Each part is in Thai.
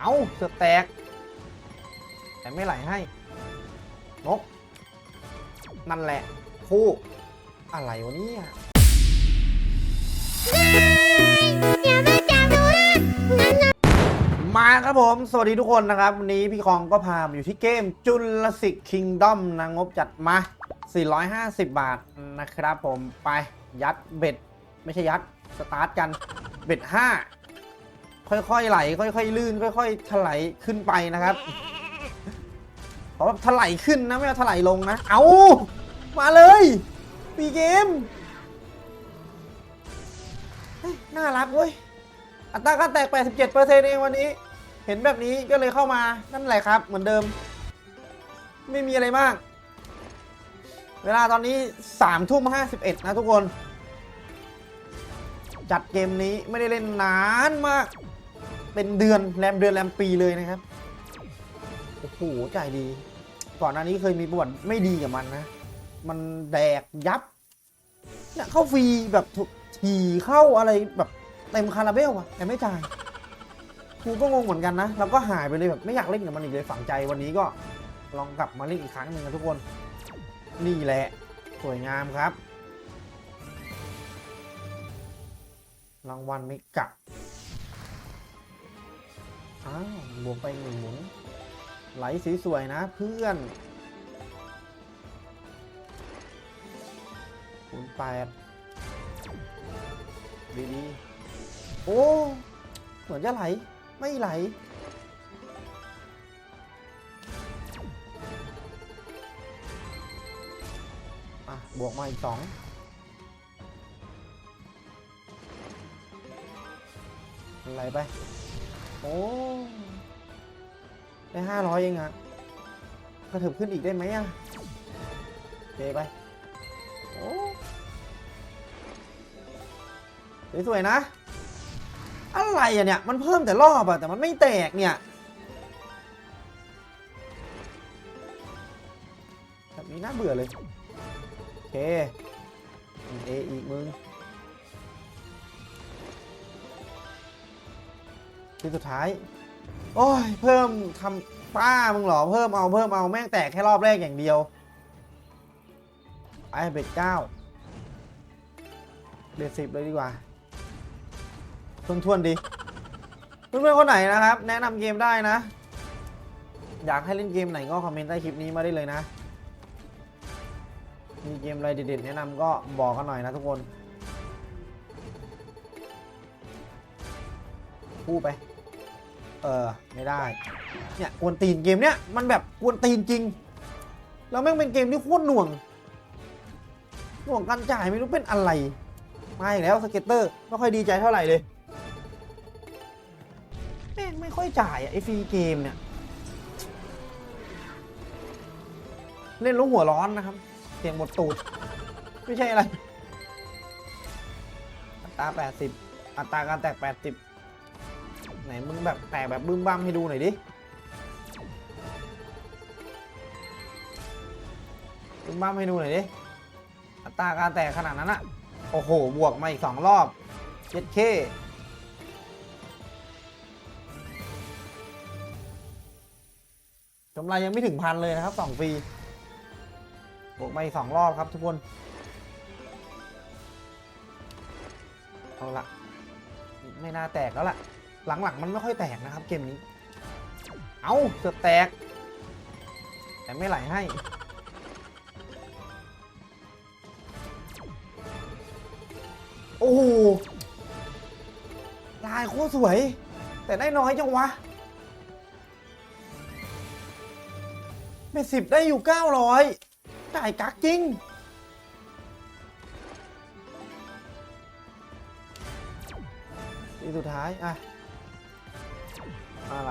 เอาเสือกแตก แต่ไม่ไหลให้นกนั่นแหละ คู่ อะไรวะเนี่ยมาครับผม สวัสดีทุกคนนะครับ วันนี้พี่คองก็พามาอยู่ที่เกมจุลศิษย์คิงดอมนะงบจัดมา 450 บาทนะครับผมไปยัดเบ็ด ไม่ใช่ยัด สตาร์ทกัน เบ็ด 5 ค่อยๆไหล ค่อยๆลื่น ค่อยๆถลายขึ้นไปนะครับเพราะว่าถลายขึ้นนะไม่เอาถลายลงนะ เอามาเลยปีเกมเฮ้ยน่ารักเว้ยอัตราการแตก 87%เองวันนี้ เห็นแบบนี้ก็เลยเข้ามานั่นแหละครับ เหมือนเดิม ไม่มีอะไรมาก เวลาตอนนี้3ทุ่ม51 นะทุกคน จัดเกมนี้ไม่ได้เล่นนานมาก เป็นเดือนแรมเดือนแรมปีเลยนะครับ โอ้โหจ่ายดี ก่อนหน้านี้เคยมีประวัติไม่ดีกับมันนะ มันแดกยับเนี่ยเข้าฟรีแบบถูกทีเข้าอะไรแบบเต็มคาราเบลอะแต่ไม่จ่ายกูก็งงเหมือนกันนะ แล้วก็หายไปเลยแบบไม่อยากเล่นกับมันอีกเลยฝังใจวันนี้ก็ลองกลับมาเล่นอีกครั้งหนึ่งนะทุกคน นี่แหละ สวยงามครับ รางวัลไม่กลับ อ้าวบวกไปหนึ่งหมุน ไหลสีสวยนะเพื่อนคูณแปดดีๆโอ้ เหมือนจะไหล ไม่ไหลอะบวกมาอีกสองไหลไป โอ้ ได้ห้าร้อยเองอะกระเถิบขึ้นอีกได้ไหมอะเจไป โอ้สวยๆนะ อะไรอะเนี่ย มันเพิ่มแต่รอบอะแต่มันไม่แตกเนี่ยแบบนี้น่าเบื่อเลย โอเคเออีกมึง ที่สุดท้าย โอ้ย เพิ่มทำป้ามึงเหรอ เพิ่มเอาเพิ่มเอาแม่งแตกแค่รอบแรกอย่างเดียว ไอเบ็ดเก้าเบ็ดสิบเลยดีกว่าทวนทวนๆดีเพื่อนๆคนไหนนะครับ แนะนำเกมได้นะ อยากให้เล่นเกมไหนก็คอมเมนต์ใต้คลิปนี้มาได้เลยนะ มีเกมอะไรเด็ดๆแนะนำก็บอกกันหน่อยนะทุกคน พูดไป เออไม่ได้ เนี่ยกวนตีนเกมเนี้ยมันแบบกวนตีนจริง แล้วแม่งเป็นเกมที่โคตรหน่วง หน่วงการจ่ายไม่รู้เป็นอะไร มาอีกแล้วสเก็ตเตอร์ไม่ค่อยดีใจเท่าไหร่เลย แม่งไม่ค่อยจ่ายอะไอฟรีเกมเนี่ย เล่นแล้วหัวร้อนนะครับ เสียงหมดตูด ไม่ใช่อะไร อัตรา 80 อัตราการแตก 80 ไหนมึงแบบแตกแบบบึ้มบ้ามให้ดูหน่อยดิบึ้มบ้ามให้ดูหน่อยดิอัตราการแตกขนาดนั้นอะโอ้โห บวกมาอีกสองรอบเจ็ดเคกำไรยังไม่ถึงพันเลยนะครับสองฟรีบวกมาอีกสองรอบครับทุกคน เอาละไม่น่าแตกแล้วล่ะ หลังๆ มันไม่ค่อยแตกนะครับเกมนี้ เอาเสือกแตก แต่ไม่ไหลให้ โอ้โหลายโคตรสวย แต่ได้น้อยจังวะเม็ดสิบได้อยู่ 900จ่ายกักจริงทีสุดท้าย อะ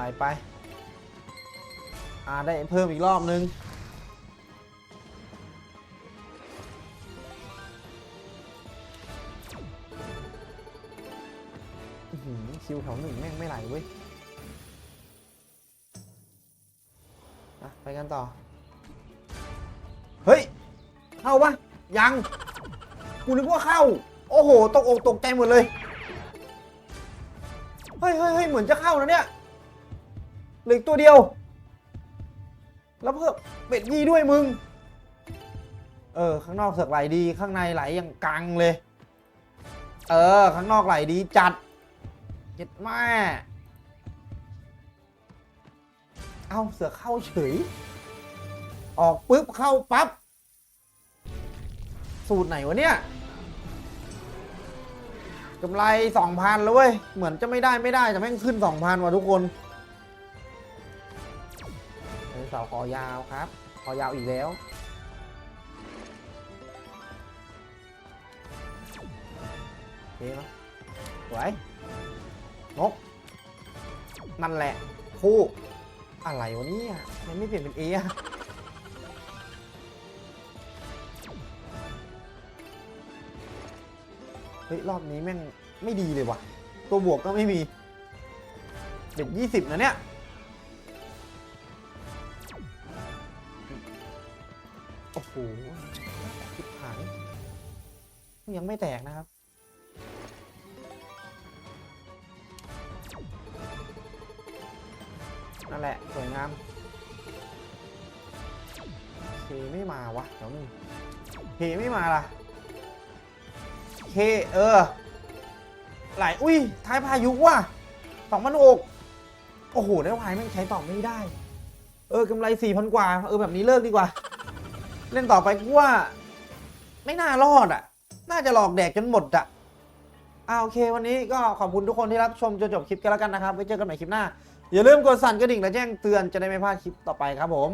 ไรไป อ่าได้เพิ่มอีกรอบนึงหือคิวแถวหนึ่งแม่งไม่ไหลเว้ยอะไปกันต่อ เฮ้ย เข้าปะยัง กูนึกว่าเข้า โอ้โห ตกอกตกใจหมดเลย เฮ้ยเฮ้ยเฮ้ยเหมือนจะเข้านะเนี่ย เหลือตัวเดียว แล้วเพิ่มเป็ดยี่ด้วยมึง เออ ข้างนอกเสือกไหลดี ข้างในไหลอย่างกังเลย เออ ข้างนอกไหลดีจัดเจ็ดแม่เอาเสือเข้าเฉย ออกปุ๊บเข้าปั๊บ สูตรไหนวะเนี่ยกำไรสองพันแล้วเว้ย เหมือนจะไม่ได้ไม่ได้แต่แม่งขึ้นสองพันว่ะทุกคน สาคอยาวครับคอยาวอีกแล้วโอเคเนาะสวยนกนั่นแหละ คู่อะไรวะเนี่ยมันไม่เปลี่ยนเป็นเอะเฮ้ย รอบนี้แม่งไม่ดีเลยว่ะ ตัวบวกก็ไม่มี เด็ดยี่สิบนะเนี่ย หชิบหายยังไม่แตกนะครับ นั่นแหละ สวยงามเคไม่มาวะ เดี๋ยวนึงเคไม่มาล่ะเคเออไหลอุ้ย ท้ายพายุว่ะสองพันอกโอ้โห ได้วายแม่ใช้ต่อไม่ได้ เออกำไรสี่พันกว่า เออ แบบนี้เลิกดีกว่า เล่นต่อไปกูว่า ไม่น่ารอดอะ น่าจะหลอกแดกจนหมดอะอ่าโอเค วันนี้ก็ขอบคุณทุกคนที่รับชมจนจบคลิปกันแล้วกันนะครับ ไว้เจอกันใหม่คลิปหน้า อย่าลืมกดสั่นกระดิ่งและแจ้งเตือนจะได้ไม่พลาดคลิปต่อไปครับผม